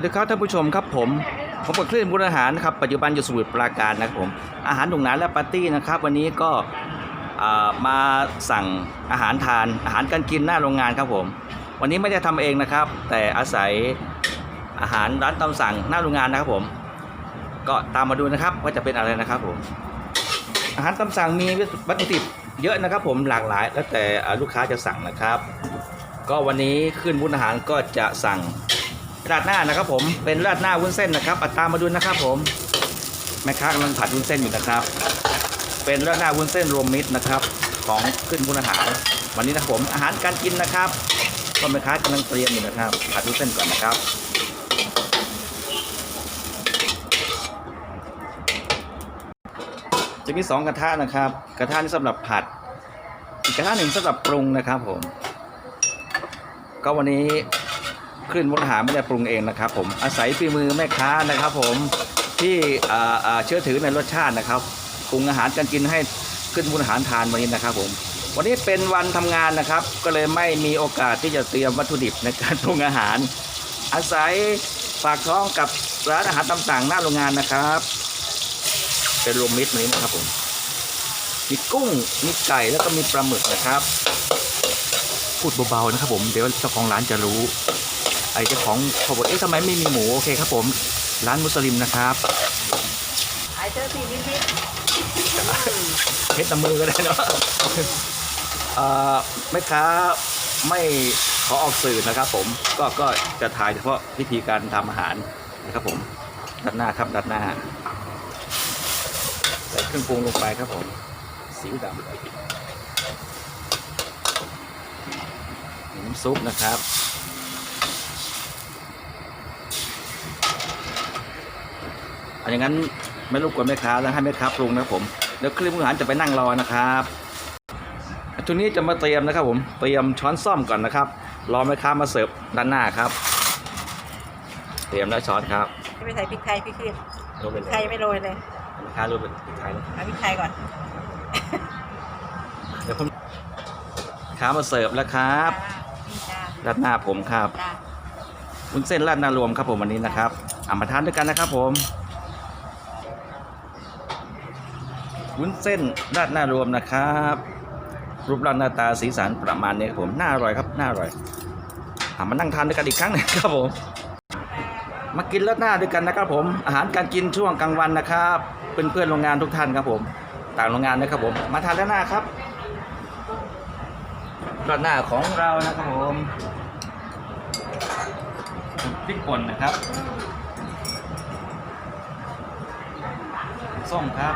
วัสดีครับท่านผู้ชมครับผมผมกับคลื่นบุญอาหารนะครับปัจจุบันอยู่สมุทรปราการนะครับผมอาหารหนุงหนานและปาร์ตี้นะครับ วันนี้ก็มาสั่งอาหารทานอาหารการกินหน้าโรงงานครับผม วันนี้ไม่ได้ทำเองนะครับ แต่อาศัยอาหารร้านตามสั่งหน้าโรงงานนะครับผม ก็ตามมาดูนะครับว่าจะเป็นอะไรนะครับผมอาหารตามสั่งมีวัตถุดิบเยอะนะครับ ผมหลากหลาย แล้วแต่ลูกค้าจะสั่งนะครับ ก็วันนี้ขึ้นบุญอาหารก็จะสั่ง ราดหน้านะครับผมเป็นราดหน้าวุ้นเส้นนะครับอัตามมาดูนะครับผมแม่ค้ากำลังผัดวุ้นเส้นอยู่นะครับ เป็นราดหน้าวุ้นเส้นรวมมิตรนะครับ ของขึ้นบุญอาหารวันนี้นะผมอาหารการกินนะครับก็แม่ค้ากำลังเตรียมอยู่นะครับผัดวุ้นเส้นก่อนนะครับจะมีสองกระทะนะครับ กระทะนี้สำหรับผัด อีกกระทะหนึ่งสำหรับปรุงนะครับผม ก็วันนี้ คลื่นมุนหาไม่ได้ปรุงเองนะครับผมอาศัยฝีมือแม่ค้านะครับผมที่เชื่อถือในรสชาตินะครับปรุงอาหารการกินให้ขึ้นมุนอาหารทานวันนี้นะครับ ผมวันนี้เป็นวันทำงานนะครับ ก็เลยไม่มีโอกาสที่จะเตรียมวัตถุดิบในการปรุงอาหาร อาศัยฝากท้องกับร้านอาหารตามสั่งหน้าโรงงานนะครับ เป็นรวมมิตรวันนี้นะครับผมมีกุ้งมีไก่แล้วก็มีปลาหมึกนะครับ พูดเบาๆนะครับผมเดี๋ยวเจ้าของร้านจะรู้ ไอ้เจ้าของเขาบอกเอ๊ะทำไมไม่มีหมูโอเคครับผมร้านมุสลิมนะครับขายเจอสี่นิดเฮ็ดน้ำมือก็ได้เนาะอ่อแม่ค้าไม่ขอออกสื่อนะครับ ผมก็ก็จะถ่ายเฉพาะวิธีการทำอาหารนะครับผมด้านหน้าครับด้านหน้าใส่เครื่องปรุงลงไปครับผมสีดำน้ำซุปนะครับ อันอย่างนั้นไม่รบกวนแม่ค้าแล้วให้แม่ค้าปรุงนะครับผมเดี๋ยวคลิปอาหารจะไปนั่งรอนะครับชุดนี้จะมาเตรียมนะครับผมเตรียมช้อนซ่อมก่อนนะครับ รอแม่ค้ามาเสิร์ฟด้านหน้าครับ เตรียมแล้วช้อนครับๆไม่ใส่พริกไทยพี่ขึ้นโรยพไปริกเลไทยยไม่โรยเลยแม่ค้าโรยเป็นพริกไทยเลยเอาพริกไทยก่อนเดี๋ยวผมค้ามาเสิร์ฟแล้วครับจ้าด้านหน้าผมครับจ้าวุ้นเส้นราดหน้ารวมครับผมวันนี้นะครับเอามาทานด้วยกันนะครับผม วุ้นเส้นราดหน้ารวมนะครับ รูปร่างหน้าตาสีสันประมาณนี้ครับผมน่าอร่อยครับน่าอร่อยามานั่งทานด้วยกันอีกครั้งหนึงครับผมมากินราดหน้าด้วยกันนะครับผม อาหารการกินช่วงกลางวันนะครับเพื่อนเพื่อนๆโรงงานทุกท่านครับผม ต่างโรงงานนะครับผม มาทานราดหน้าครับราดหน้าของเรานะครับผมพริกป่นนะครับส้มครับ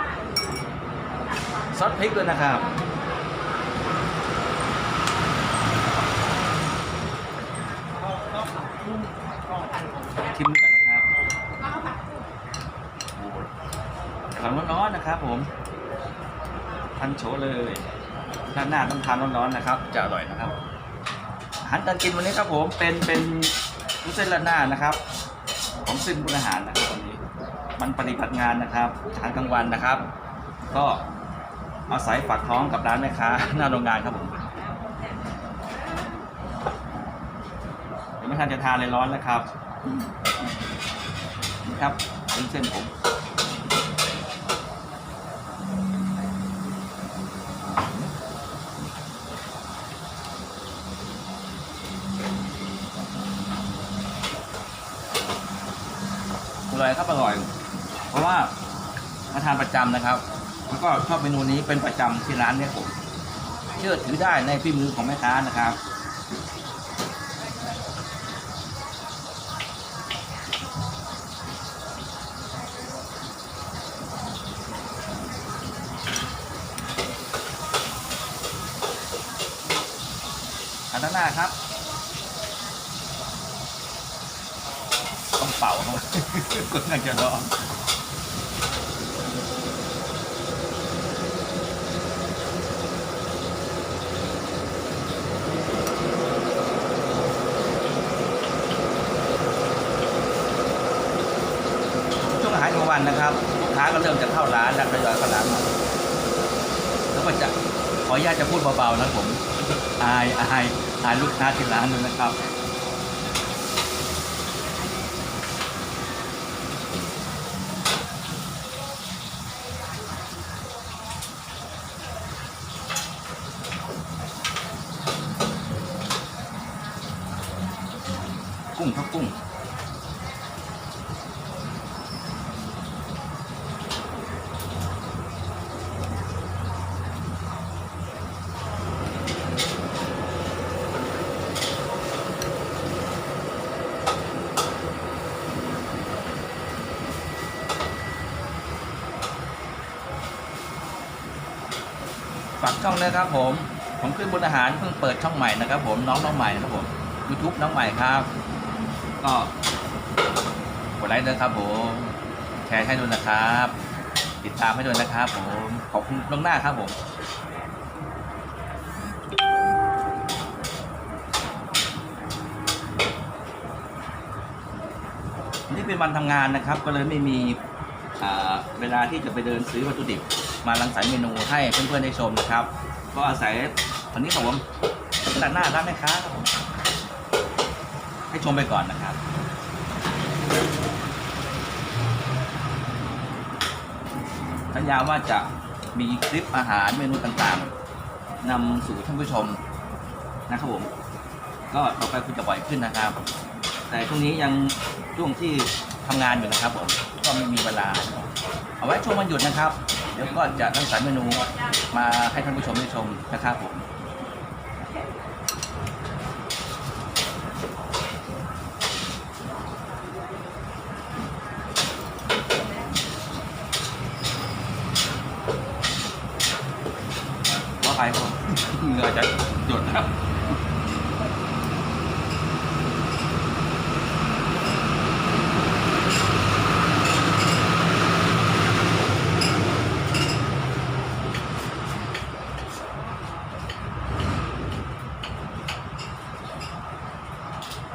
ซอสพริกด้วยนะครับ ชิมก่อนนะครับทานร้อนๆนะครับผมทานโชเลยด้านหน้าต้องทานร้อนๆนะครับ จะอร่อยนะครับ อาหารการกินวันนี้ครับผมเป็นเป็นวุ้นเส้นราดหน้านะครับของซึ่งบุญอาหารนะครับวันนี้ มันปฏิบัติงานนะครับอาหารกลางวันนะครับ ก็ อาศัยฝากท้องกับร้านแม่ค้าหน้าโรงงานครับผมเดี๋ยวไม่ทันจะทานเลยร้อนแล้วครับนี่ครับเป็นเส้นผมอร่อยครับอร่อย เพราะว่ามาทานประจำนะครับ แล้วก็ชอบเมนูนี้เป็นประจำที่ร้านเนี่ยผมเชื่อถือได้ในฝีมือของแม่ค้านะครับอันด้านหน้าครับ ต้องเป่าเขาก็น่าจะร้อนายทุกวันนะครับลูกค้าก็เริ่มจะเข้าร้านแล้วทยอยเข้าร้านมาแล้วก็จะขออนุญาตจะพูดเบาๆนะผมอายอายอายลูกค้าที่ร้านนึงนะครับกุ้งครับกุ้ง ฝากช่องเลยครับผม ผมขึ้นบนอาหารเพิ่งเปิดช่องใหม่นะครับ ผมน้องน้องใหม่นะครับผม YouTube น้องใหม่ครับ ก็กดไลค์ด้วยครับผมแชร์ให้ด้วยนะครับ ติดตามให้ด้วยนะครับ ผมขอบคุณล่วงหน้าครับผมนี่เป็นวันทำงานนะครับ ก็เลยไม่มีเวลาที่จะไปเดินซื้อวัตถุดิบ มารังสรรค์เมนูให้เพื่อนๆได้ชมนะครับ ก็อาศัยวันนี้ครับผมด้านหน้าร้านแม่ค้าครับให้ชมไปก่อนนะครับสัญญาว่าจะมีคลิปอาหารเมนูต่างๆนำสู่ท่านผู้ชมนะครับผม ก็ต่อไปคุณจะบ่อยขึ้นนะครับ แต่ช่วงนี้ยังช่วงที่ทำงานอยู่นะครับผม ก็ไม่มีเวลา เอาไว้ช่วงวันหยุดนะครับ เดี๋ยวก็จะรังสรรเมนูมาให้ท่านผู้ชมได้ชมนะครับผมว่าใครครับเหงื่อจะหยดครับ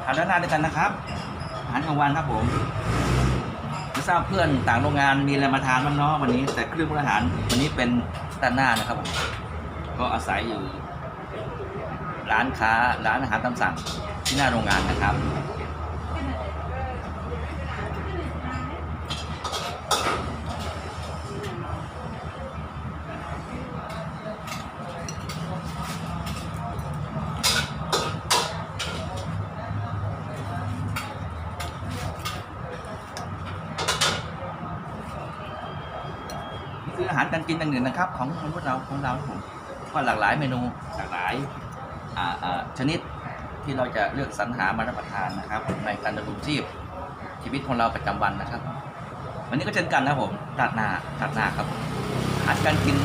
ทานด้าน หน้าด้วยกันนะครับอาหารกลางวันครับผมไม่ทราบเพื่อนต่างโรงงานมีอะไรมาทานบ้างเนาะวันนี้ แต่เครื่องมืออาหารวันนี้เป็นด้านหน้านะครับผมก็อาศัยอยู่ ร้านค้าร้านอาหารตามสั่งที่หน้าโรงงานนะครับ ออาหารการกินอย่างหนึ่งนะครับ ของมนุษย์เราของเราครับผมก็หลากหลายเมนูหลากหลายชนิดที่เราจะเลือกสรรหามารับประทานนะครับ ในการดำรงชีพชีวิตของเราประจำวันนะครับ วันนี้ก็เช่นกันนะผมตัดหน้าตัดหน้าครับอาหารการกิน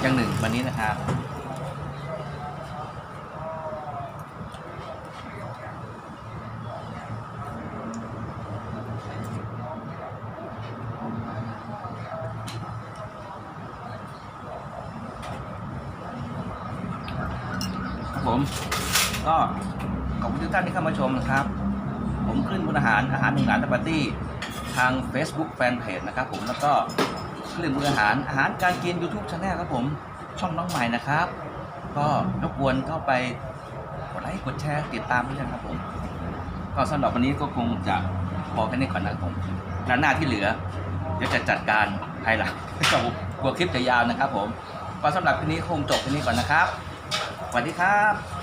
อย่างหนึ่งวันนี้นะครับ ก็ขอบคุณทุกท่านที่เข้ามาชมนะครับ ผมขึ้นบนอาหารอาหารหนึ่งหลานตะปาร์ตี้ทาง Facebook Fanpage นะครับผมแล้วก็คลื่นมืออาหารอาหารการกิน YouTube Channel ครับผมช่องน้องใหม่นะครับ ก็รบกวนเข้าไปกดไลค์กดแชร์ติดตามด้วยนะครับผมก็สำหรับวันนี้ก็คงจะพอแค่นี้ก่อนนะครับผมร้าหน้าที่เหลือเดี๋ยวจะจัดการภายหลังกลัวคลิปจะยาวนะครับผมก็สำหรับคลิปนี้คงจบแค่นี้ก่อนนะครับ สวัสดีครับ